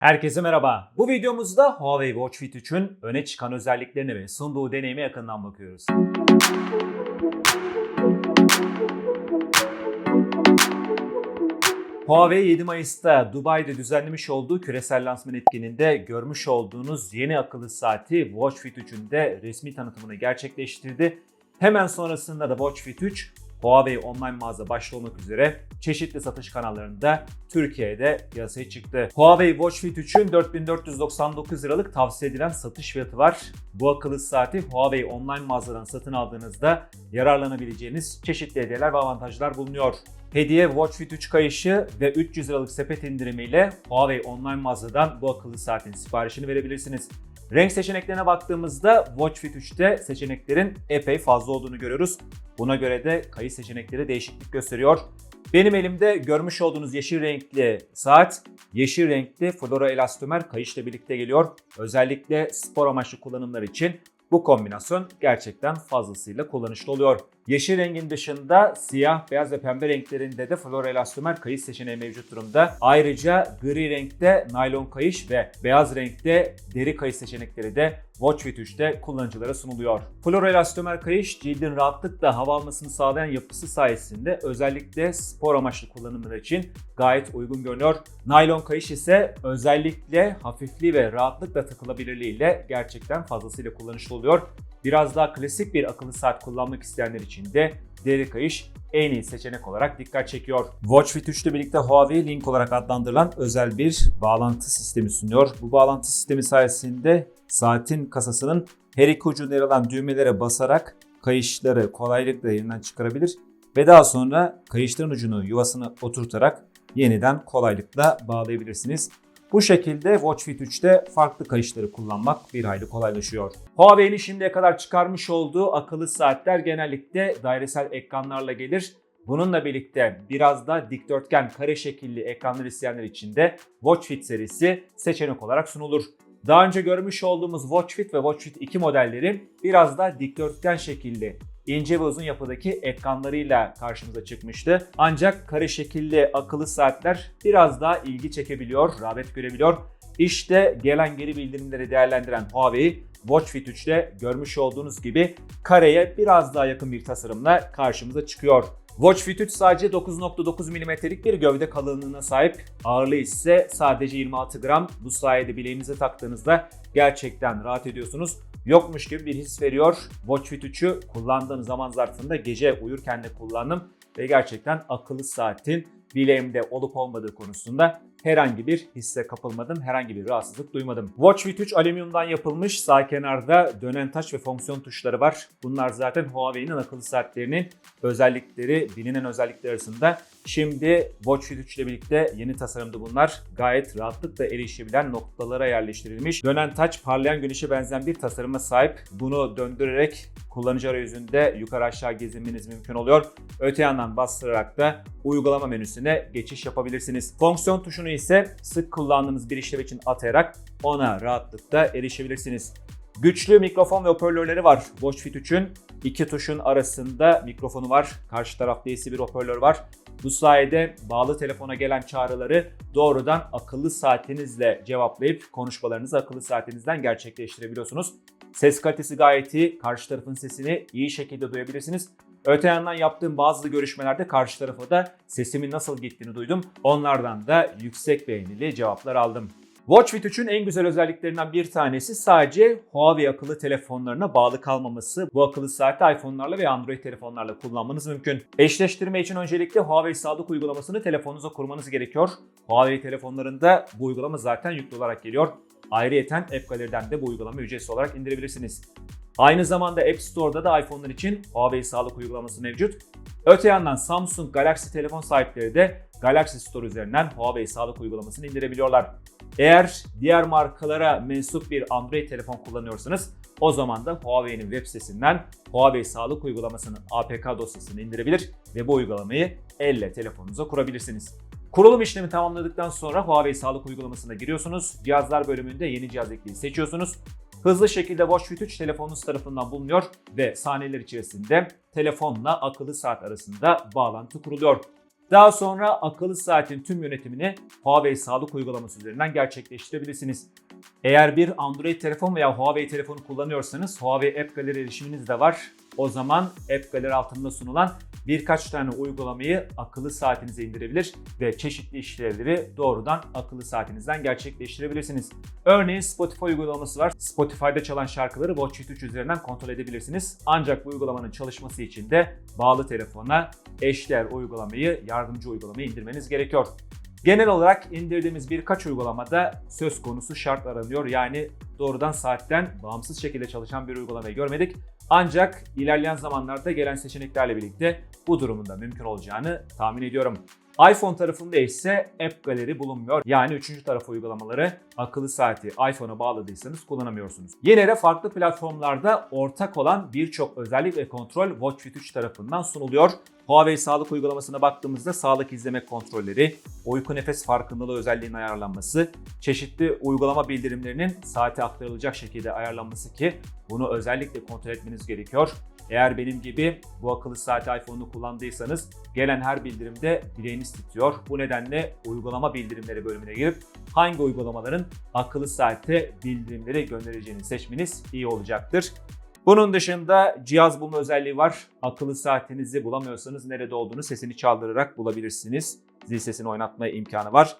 Herkese merhaba. Bu videomuzda Huawei Watch Fit 3'ün öne çıkan özelliklerini ve sunduğu deneyime yakından bakıyoruz. Huawei 7 Mayıs'ta Dubai'de düzenlemiş olduğu küresel lansman etkinliğinde görmüş olduğunuz yeni akıllı saati Watch Fit 3'ün de resmi tanıtımını gerçekleştirdi. Hemen sonrasında da Watch Fit 3 Huawei online mağaza başta olmak üzere çeşitli satış kanallarında Türkiye'de piyasaya çıktı. Huawei Watch Fit 3'ün 4499 liralık tavsiye edilen satış fiyatı var. Bu akıllı saati Huawei online mağazadan satın aldığınızda yararlanabileceğiniz çeşitli hediyeler ve avantajlar bulunuyor. Hediye Watch Fit 3 kayışı ve 300 liralık sepet indirimiyle Huawei online mağazadan bu akıllı saatin siparişini verebilirsiniz. Renk seçeneklerine baktığımızda Watch Fit 3'te seçeneklerin epey fazla olduğunu görüyoruz. Buna göre de kayış seçenekleri değişiklik gösteriyor. Benim elimde görmüş olduğunuz yeşil renkli saat, yeşil renkli flora elastomer kayışla birlikte geliyor. Özellikle spor amaçlı kullanımlar için bu kombinasyon gerçekten fazlasıyla kullanışlı oluyor. Yeşil rengin dışında siyah, beyaz ve pembe renklerinde de flora elastomer kayış seçeneği mevcut durumda. Ayrıca gri renkte naylon kayış ve beyaz renkte deri kayış seçenekleri de Watch Fit 3'te kullanıcılara sunuluyor. Flora elastomer kayış cildin rahatlıkla hava almasını sağlayan yapısı sayesinde özellikle spor amaçlı kullanımlar için gayet uygun görünüyor. Naylon kayış ise özellikle hafifliği ve rahatlıkla takılabilirliğiyle gerçekten fazlasıyla kullanışlı oluyor. Biraz daha klasik bir akıllı saat kullanmak isteyenler için de deri kayış en iyi seçenek olarak dikkat çekiyor. Watch Fit 3 ile birlikte Huawei Link olarak adlandırılan özel bir bağlantı sistemi sunuyor. Bu bağlantı sistemi sayesinde saatin kasasının her iki ucunda yer alan düğmelere basarak kayışları kolaylıkla yerinden çıkarabilir ve daha sonra kayışların ucunu yuvasına oturtarak yeniden kolaylıkla bağlayabilirsiniz. Bu şekilde Watch Fit 3'te farklı kayışları kullanmak bir hayli kolaylaşıyor. Huawei'nin şimdiye kadar çıkarmış olduğu akıllı saatler genellikle dairesel ekranlarla gelir. Bununla birlikte biraz da dikdörtgen kare şekilli ekranlar isteyenler için de Watch Fit serisi seçenek olarak sunulur. Daha önce görmüş olduğumuz Watch Fit ve Watch Fit 2 modelleri biraz daha dikdörtgen şekilli ince ve uzun yapıdaki ekranlarıyla karşımıza çıkmıştı. Ancak kare şekilli akıllı saatler biraz daha ilgi çekebiliyor, rağbet görebiliyor. İşte gelen geri bildirimleri değerlendiren Huawei Watch Fit 3'te görmüş olduğunuz gibi kareye biraz daha yakın bir tasarımla karşımıza çıkıyor. Watch Fit 3 sadece 9.9 mm'lik bir gövde kalınlığına sahip. Ağırlığı ise sadece 26 gram. Bu sayede bileğinize taktığınızda gerçekten rahat ediyorsunuz. Yokmuş gibi bir his veriyor. Watch Fit 3'ü kullandığım zaman zarfında gece uyurken de kullandım ve gerçekten akıllı saatin bileğimde olup olmadığı konusunda herhangi bir hisse kapılmadım, herhangi bir rahatsızlık duymadım. Watch Fit 3 alüminyumdan yapılmış, sağ kenarda dönen taş ve fonksiyon tuşları var. Bunlar zaten Huawei'nin akıllı saatlerinin özellikleri, bilinen özellikler arasında. Şimdi Watch Fit 3 ile birlikte yeni tasarımda bunlar gayet rahatlıkla erişebilen noktalara yerleştirilmiş. Dönen taç parlayan güneşe benzeyen bir tasarıma sahip. Bunu döndürerek kullanıcı arayüzünde yukarı aşağı gezinmeniz mümkün oluyor. Öte yandan bastırarak da uygulama menüsüne geçiş yapabilirsiniz. Fonksiyon tuşunu ise sık kullandığınız bir işlem için atayarak ona rahatlıkla erişebilirsiniz. Güçlü mikrofon ve hoparlörleri var Watch Fit 3'ün. İki tuşun arasında mikrofonu var. Karşı tarafta ise bir hoparlör var. Bu sayede bağlı telefona gelen çağrıları doğrudan akıllı saatinizle cevaplayıp konuşmalarınızı akıllı saatinizden gerçekleştirebiliyorsunuz. Ses kalitesi gayet iyi. Karşı tarafın sesini iyi şekilde duyabilirsiniz. Öte yandan yaptığım bazı görüşmelerde karşı tarafa da sesimin nasıl gittiğini duydum. Onlardan da yüksek beğenili cevaplar aldım. Watch Fit 3'ün en güzel özelliklerinden bir tanesi sadece Huawei akıllı telefonlarına bağlı kalmaması. Bu akıllı saati iPhone'larla ve Android telefonlarla kullanmanız mümkün. Eşleştirme için öncelikle Huawei sağlık uygulamasını telefonunuza kurmanız gerekiyor. Huawei telefonlarında bu uygulama zaten yüklü olarak geliyor. Ayrıyeten App Gallery'den de bu uygulamayı ücretsiz olarak indirebilirsiniz. Aynı zamanda App Store'da da iPhone'lar için Huawei sağlık uygulaması mevcut. Öte yandan Samsung Galaxy telefon sahipleri de Galaxy Store üzerinden Huawei sağlık uygulamasını indirebiliyorlar. Eğer diğer markalara mensup bir Android telefon kullanıyorsanız o zaman da Huawei'nin web sitesinden Huawei sağlık uygulamasının APK dosyasını indirebilir ve bu uygulamayı elle telefonunuza kurabilirsiniz. Kurulum işlemi tamamladıktan sonra Huawei sağlık uygulamasına giriyorsunuz. Cihazlar bölümünde yeni cihaz ekleyi seçiyorsunuz. Hızlı şekilde Watch Fit 3 telefonunuz tarafından bulunuyor ve saniyeler içerisinde telefonla akıllı saat arasında bağlantı kuruluyor. Daha sonra akıllı saatin tüm yönetimini Huawei sağlık uygulaması üzerinden gerçekleştirebilirsiniz. Eğer bir Android telefon veya Huawei telefonu kullanıyorsanız Huawei App Gallery erişiminiz de var. O zaman App Gallery altında sunulan birkaç tane uygulamayı akıllı saatinize indirebilir ve çeşitli işlevleri doğrudan akıllı saatinizden gerçekleştirebilirsiniz. Örneğin Spotify uygulaması var. Spotify'da çalan şarkıları WatchIt 3 üzerinden kontrol edebilirsiniz. Ancak bu uygulamanın çalışması için de bağlı telefona eşdeğer uygulamayı, yardımcı uygulamayı indirmeniz gerekiyor. Genel olarak indirdiğimiz birkaç uygulamada söz konusu şart aranıyor. Yani doğrudan saatten bağımsız şekilde çalışan bir uygulamayı görmedik. Ancak ilerleyen zamanlarda gelen seçeneklerle birlikte bu durumun da mümkün olacağını tahmin ediyorum. iPhone tarafında ise App Gallery bulunmuyor. Yani üçüncü taraf uygulamaları akıllı saati iPhone'a bağladıysanız kullanamıyorsunuz. Yine de farklı platformlarda ortak olan birçok özellik ve kontrol WatchFit 3 tarafından sunuluyor. Huawei sağlık uygulamasına baktığımızda sağlık izleme kontrolleri, uyku nefes farkındalığı özelliğinin ayarlanması, çeşitli uygulama bildirimlerinin saate aktarılacak şekilde ayarlanması ki bunu özellikle kontrol etmeniz gerekiyor. Eğer benim gibi bu akıllı saati iPhone'u kullandıysanız gelen her bildirimde bileğiniz titriyor. Bu nedenle uygulama bildirimleri bölümüne girip hangi uygulamaların akıllı saate bildirimleri göndereceğini seçmeniz iyi olacaktır. Bunun dışında cihaz bulma özelliği var. Akıllı saatinizi bulamıyorsanız nerede olduğunu sesini çaldırarak bulabilirsiniz. Zil sesini oynatma imkanı var.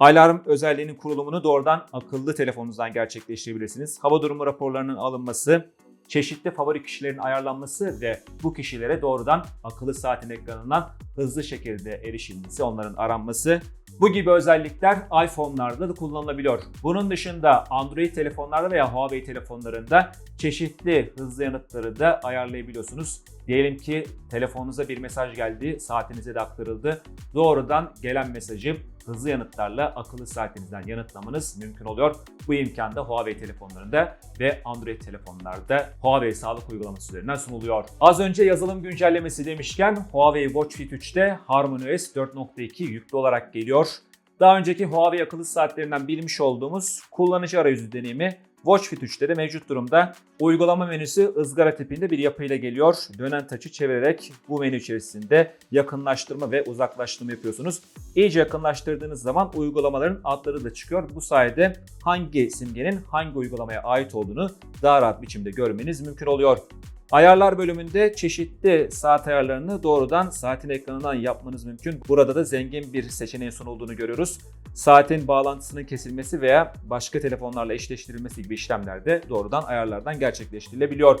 Alarm özelliğinin kurulumunu doğrudan akıllı telefonunuzdan gerçekleştirebilirsiniz. Hava durumu raporlarının alınması, çeşitli favori kişilerin ayarlanması ve bu kişilere doğrudan akıllı saatin ekranından hızlı şekilde erişilmesi, onların aranması bu gibi özellikler iPhone'larda da kullanılabiliyor. Bunun dışında Android telefonlarda veya Huawei telefonlarında çeşitli hızlı yanıtları da ayarlayabiliyorsunuz. Diyelim ki telefonunuza bir mesaj geldi, saatinize de aktarıldı. Doğrudan gelen mesajı hızlı yanıtlarla akıllı saatinizden yanıtlamanız mümkün oluyor. Bu imkan da Huawei telefonlarında ve Android telefonlarda Huawei sağlık uygulaması üzerinden sunuluyor. Az önce yazılım güncellemesi demişken Huawei Watch Fit 3'te HarmonyOS 4.2 yüklü olarak geliyor. Daha önceki Huawei akıllı saatlerinden bilmiş olduğumuz kullanıcı arayüzü deneyimi WatchFit 3'te de mevcut durumda. Uygulama menüsü ızgara tipinde bir yapıyla geliyor. Dönen taçı çevirerek bu menü içerisinde yakınlaştırma ve uzaklaştırma yapıyorsunuz. İyice yakınlaştırdığınız zaman uygulamaların adları da çıkıyor. Bu sayede hangi simgenin hangi uygulamaya ait olduğunu daha rahat biçimde görmeniz mümkün oluyor. Ayarlar bölümünde çeşitli saat ayarlarını doğrudan saatin ekranından yapmanız mümkün. Burada da zengin bir seçeneğin sunulduğunu görüyoruz. Saatin bağlantısının kesilmesi veya başka telefonlarla eşleştirilmesi gibi işlemler de doğrudan ayarlardan gerçekleştirilebiliyor.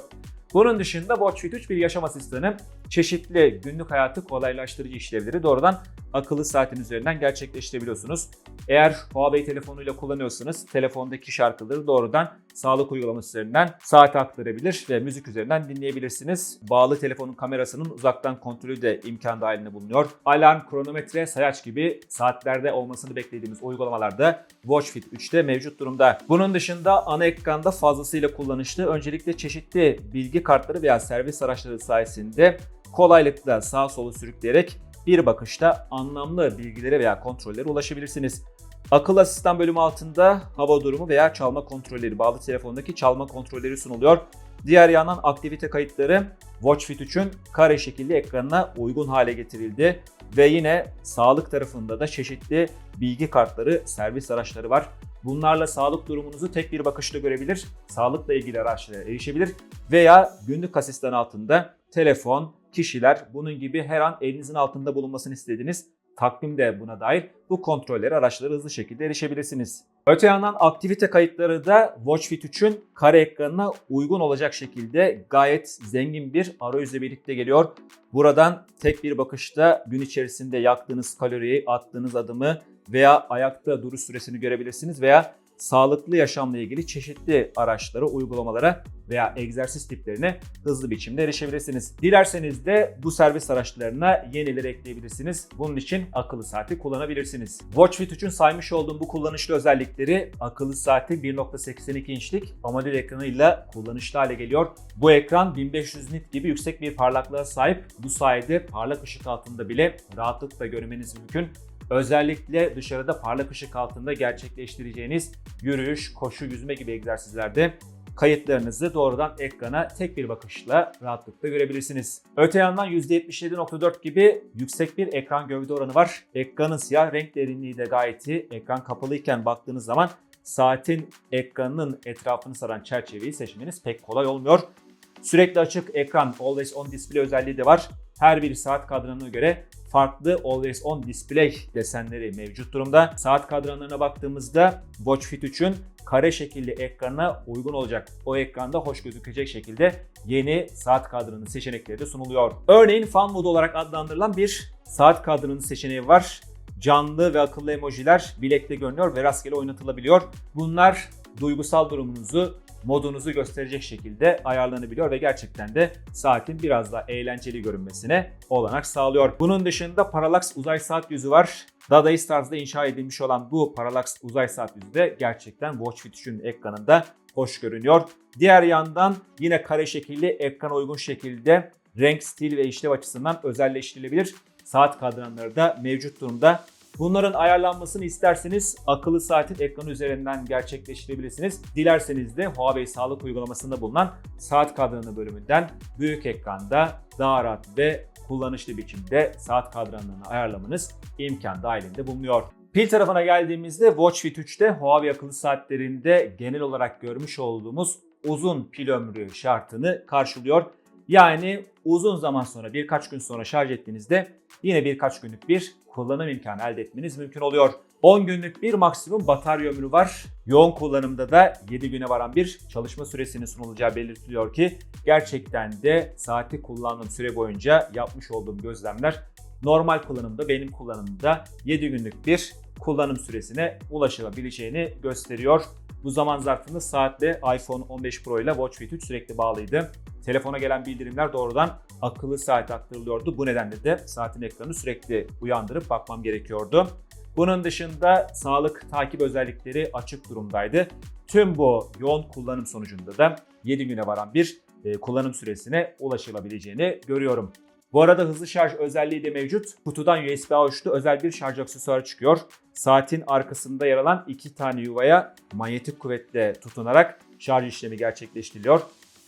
Bunun dışında WatchFit 3 bir yaşam asistanı. Çeşitli günlük hayatı kolaylaştırıcı işlevleri doğrudan akıllı saatin üzerinden gerçekleştirebiliyorsunuz. Eğer Huawei telefonuyla kullanıyorsanız telefondaki şarkıları doğrudan sağlık uygulaması üzerinden saate aktarabilir ve müzik üzerinden dinleyebilirsiniz. Bağlı telefonun kamerasının uzaktan kontrolü de imkan dahilinde bulunuyor. Alarm, kronometre, sayaç gibi saatlerde olmasını beklediğimiz uygulamalarda WatchFit 3'te mevcut durumda. Bunun dışında ana ekranda fazlasıyla kullanışlı. Öncelikle çeşitli bilgi kartları veya servis araçları sayesinde kolaylıkla sağa sola sürükleyerek bir bakışta anlamlı bilgilere veya kontrollere ulaşabilirsiniz. Akıl asistan bölümü altında hava durumu veya çalma kontrolleri, bağlı telefondaki çalma kontrolleri sunuluyor. Diğer yandan aktivite kayıtları WatchFit 3'ün kare şekilli ekranına uygun hale getirildi. Ve yine sağlık tarafında da çeşitli bilgi kartları, servis araçları var. Bunlarla sağlık durumunuzu tek bir bakışta görebilir, sağlıkla ilgili araçlara erişebilir veya günlük asistan altında telefon, kişiler bunun gibi her an elinizin altında bulunmasını istediğiniz takvim de buna dair bu kontrolleri araçlara hızlı şekilde erişebilirsiniz. Öte yandan aktivite kayıtları da WatchFit 3'ün kare ekranına uygun olacak şekilde gayet zengin bir arayüzle birlikte geliyor. Buradan tek bir bakışta gün içerisinde yaktığınız kaloriyi, attığınız adımı veya ayakta duruş süresini görebilirsiniz veya sağlıklı yaşamla ilgili çeşitli araçlara, uygulamalara veya egzersiz tiplerine hızlı biçimde erişebilirsiniz. Dilerseniz de bu servis araçlarına yenileri ekleyebilirsiniz. Bunun için akıllı saati kullanabilirsiniz. WatchFit 3'ün saymış olduğum bu kullanışlı özellikleri akıllı saati 1.82 inçlik AMOLED ekranıyla kullanışlı hale geliyor. Bu ekran 1500 nit gibi yüksek bir parlaklığa sahip. Bu sayede parlak ışık altında bile rahatlıkla görmeniz mümkün. Özellikle dışarıda parlak ışık altında gerçekleştireceğiniz yürüyüş, koşu, yüzme gibi egzersizlerde kayıtlarınızı doğrudan ekrana tek bir bakışla rahatlıkla görebilirsiniz. Öte yandan %77.4 gibi yüksek bir ekran gövde oranı var. Ekranın siyah renk derinliği de gayet iyi. Ekran kapalıyken baktığınız zaman saatin ekranının etrafını saran çerçeveyi seçmeniz pek kolay olmuyor. Sürekli açık ekran Always On Display özelliği de var. Her bir saat kadranına göre farklı Always On Display desenleri mevcut durumda. Saat kadranlarına baktığımızda Watch Fit 3'ün kare şekilli ekranına uygun olacak. O ekranda hoş gözükecek şekilde yeni saat kadranı seçenekleri de sunuluyor. Örneğin Fan Mode olarak adlandırılan bir saat kadranı seçeneği var. Canlı ve akıllı emojiler bilekte görünüyor ve rastgele oynatılabiliyor. Bunlar duygusal durumunuzu modunuzu gösterecek şekilde ayarlanabiliyor ve gerçekten de saatin biraz daha eğlenceli görünmesine olanak sağlıyor. Bunun dışında Parallax uzay saat yüzü var. Dadaist tarzda inşa edilmiş olan bu Parallax uzay saat yüzü de gerçekten Watch Fit 3'ün ekranında hoş görünüyor. Diğer yandan yine kare şekilli ekrana uygun şekilde renk, stil ve işlev açısından özelleştirilebilir. Saat kadranları da mevcut durumda. Bunların ayarlanmasını isterseniz akıllı saatin ekranı üzerinden gerçekleştirebilirsiniz. Dilerseniz de Huawei sağlık uygulamasında bulunan saat kadranı bölümünden büyük ekranda daha rahat ve kullanışlı biçimde saat kadranlarını ayarlamanız imkan dahilinde bulunuyor. Pil tarafına geldiğimizde Watch Fit 3'te Huawei akıllı saatlerinde genel olarak görmüş olduğumuz uzun pil ömrü şartını karşılıyor. Yani uzun zaman sonra birkaç gün sonra şarj ettiğinizde yine birkaç günlük bir kullanım imkanı elde etmeniz mümkün oluyor. 10 günlük bir maksimum batarya ömrü var. Yoğun kullanımda da 7 güne varan bir çalışma süresinin sunulacağı belirtiliyor ki gerçekten de saati kullandığım süre boyunca yapmış olduğum gözlemler normal kullanımda benim kullanımımda 7 günlük bir kullanım süresine ulaşabileceğini gösteriyor. Bu zaman zarfında saatle iPhone 15 Pro ile Watch Fit 3 sürekli bağlıydı. Telefona gelen bildirimler doğrudan akıllı saate aktarılıyordu. Bu nedenle de saatin ekranı sürekli uyandırıp bakmam gerekiyordu. Bunun dışında sağlık takip özellikleri açık durumdaydı. Tüm bu yoğun kullanım sonucunda da 7 güne varan bir e, kullanım süresine ulaşılabileceğini görüyorum. Bu arada hızlı şarj özelliği de mevcut. Kutudan USB-A uçlu özel bir şarj aksesuarı çıkıyor. Saatin arkasında yer alan iki tane yuvaya manyetik kuvvetle tutunarak şarj işlemi gerçekleştiriliyor.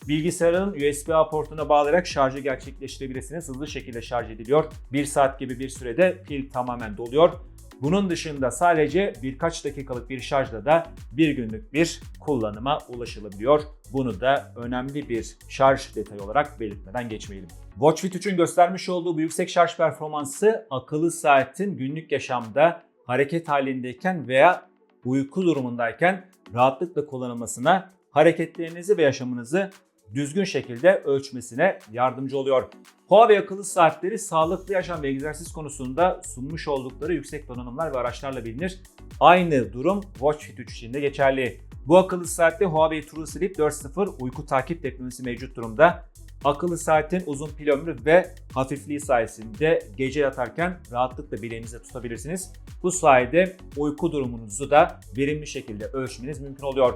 Bilgisayarın USB-A portuna bağlayarak şarjı gerçekleştirebilirsiniz. Hızlı şekilde şarj ediliyor. 1 saat gibi bir sürede pil tamamen doluyor. Bunun dışında sadece birkaç dakikalık bir şarjla da bir günlük bir kullanıma ulaşılabiliyor. Bunu da önemli bir şarj detayı olarak belirtmeden geçmeyelim. Watch Fit 3'ün göstermiş olduğu bu yüksek şarj performansı akıllı saatin günlük yaşamda hareket halindeyken veya uyku durumundayken rahatlıkla kullanılmasına, hareketlerinizi ve yaşamınızı düzgün şekilde ölçmesine yardımcı oluyor. Huawei akıllı saatleri sağlıklı yaşam ve egzersiz konusunda sunmuş oldukları yüksek donanımlar ve araçlarla bilinir. Aynı durum Watch Fit 3 için de geçerli. Bu akıllı saatte Huawei True Sleep 4.0 uyku takip teknolojisi mevcut durumda. Akıllı saatin uzun pil ömrü ve hafifliği sayesinde gece yatarken rahatlıkla bileğinizde tutabilirsiniz. Bu sayede uyku durumunuzu da verimli şekilde ölçmeniz mümkün oluyor.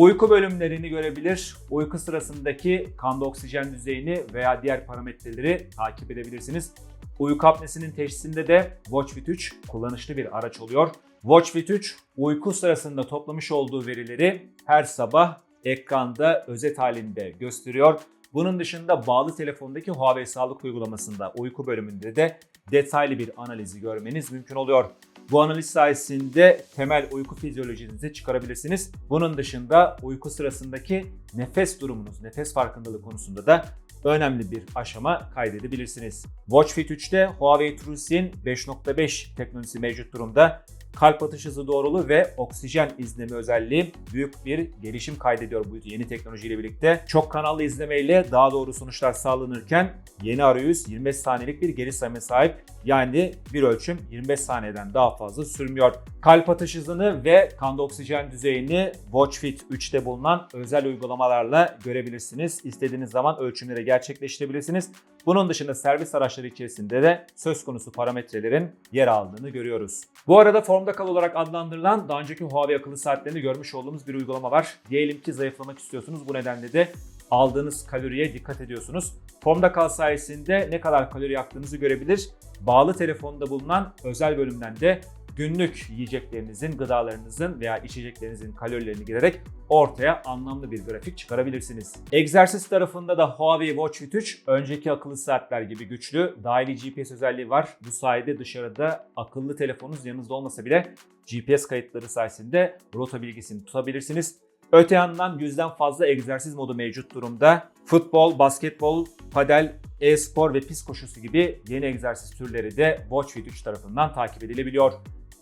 Uyku bölümlerini görebilir, uyku sırasındaki kanda oksijen düzeyini veya diğer parametreleri takip edebilirsiniz. Uyku apnesinin teşhisinde de Watch Fit 3 kullanışlı bir araç oluyor. Watch Fit 3 uyku sırasında toplamış olduğu verileri her sabah ekranda özet halinde gösteriyor. Bunun dışında bağlı telefondaki Huawei sağlık uygulamasında uyku bölümünde de detaylı bir analizi görmeniz mümkün oluyor. Bu analiz sayesinde temel uyku fizyolojinizi çıkarabilirsiniz. Bunun dışında uyku sırasındaki nefes durumunuz, nefes farkındalığı konusunda da önemli bir aşama kaydedebilirsiniz. Watch Fit 3'te Huawei TrueSyn 5.5 teknolojisi mevcut durumda. Kalp atış hızı doğruluğu ve oksijen izleme özelliği büyük bir gelişim kaydediyor bu yeni teknolojiyle birlikte. Çok kanallı izleme ile daha doğru sonuçlar sağlanırken yeni arayüz 25 saniyelik bir geri sayıma sahip. Yani bir ölçüm 25 saniyeden daha fazla sürmüyor. Kalp atış hızını ve kanda oksijen düzeyini Watch Fit 3'te bulunan özel uygulamalarla görebilirsiniz. İstediğiniz zaman ölçümleri gerçekleştirebilirsiniz. Bunun dışında servis araçları içerisinde de söz konusu parametrelerin yer aldığını görüyoruz. Bu arada formda kal olarak adlandırılan daha önceki Huawei akıllı saatlerini görmüş olduğumuz bir uygulama var. Diyelim ki zayıflamak istiyorsunuz. Bu nedenle de aldığınız kaloriye dikkat ediyorsunuz. Formda kal sayesinde ne kadar kalori yaktığınızı görebilir. Bağlı telefonda bulunan özel bölümden de günlük yiyeceklerinizin, gıdalarınızın veya içeceklerinizin kalorilerini girerek ortaya anlamlı bir grafik çıkarabilirsiniz. Egzersiz tarafında da Huawei Watch Fit 3 önceki akıllı saatler gibi güçlü, dahili GPS özelliği var. Bu sayede dışarıda akıllı telefonunuz yanınızda olmasa bile GPS kayıtları sayesinde rota bilgisini tutabilirsiniz. Öte yandan yüzden fazla egzersiz modu mevcut durumda. Futbol, basketbol, padel, e-spor ve pist koşusu gibi yeni egzersiz türleri de Watch Fit 3 tarafından takip edilebiliyor.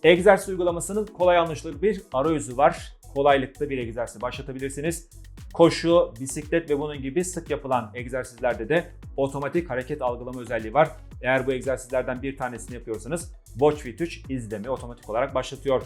Egzersiz uygulamasının kolay anlaşılır bir arayüzü var. Kolaylıkla bir egzersiz başlatabilirsiniz. Koşu, bisiklet ve bunun gibi sık yapılan egzersizlerde de otomatik hareket algılama özelliği var. Eğer bu egzersizlerden bir tanesini yapıyorsanız Watch Fit 3 izleme otomatik olarak başlatıyor.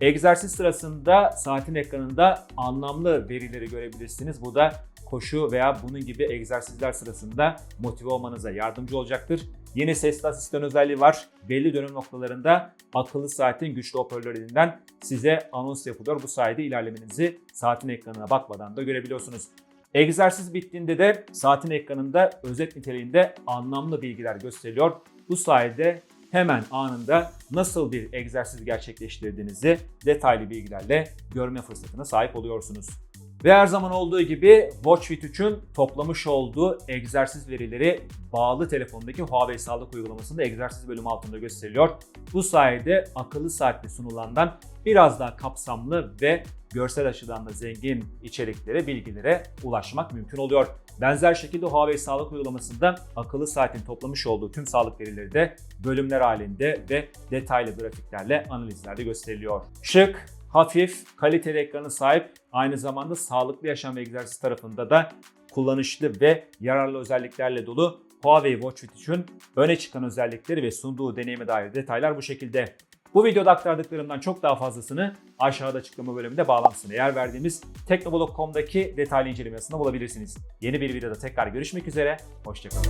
Egzersiz sırasında saatin ekranında anlamlı verileri görebilirsiniz. Bu da koşu veya bunun gibi egzersizler sırasında motive olmanıza yardımcı olacaktır. Yeni sesli asistan özelliği var. Belli dönüm noktalarında akıllı saatin güçlü hoparlörlerinden size anons yapılıyor. Bu sayede ilerlemenizi saatin ekranına bakmadan da görebiliyorsunuz. Egzersiz bittiğinde de saatin ekranında özet niteliğinde anlamlı bilgiler gösteriliyor. Bu sayede hemen anında nasıl bir egzersiz gerçekleştirdiğinizi detaylı bilgilerle görme fırsatına sahip oluyorsunuz. Ve her zaman olduğu gibi Watch Fit 3'ün toplamış olduğu egzersiz verileri bağlı telefondaki Huawei Sağlık uygulamasında egzersiz bölümü altında gösteriliyor. Bu sayede akıllı saatte sunulandan biraz daha kapsamlı ve görsel açıdan da zengin içeriklere, bilgilere ulaşmak mümkün oluyor. Benzer şekilde Huawei Sağlık uygulamasında akıllı saatin toplamış olduğu tüm sağlık verileri de bölümler halinde ve detaylı grafiklerle analizlerde gösteriliyor. Şık, hafif, kaliteli ekranı sahip, aynı zamanda sağlıklı yaşam ve egzersiz tarafında da kullanışlı ve yararlı özelliklerle dolu Huawei Watch Fit 3'ün öne çıkan özellikleri ve sunduğu deneyime dair detaylar bu şekilde. Bu videoda aktardıklarımdan çok daha fazlasını aşağıda açıklama bölümünde bağlantısına yer verdiğimiz teknoblog.com'daki detaylı incelemesinde bulabilirsiniz. Yeni bir videoda tekrar görüşmek üzere, hoşçakalın.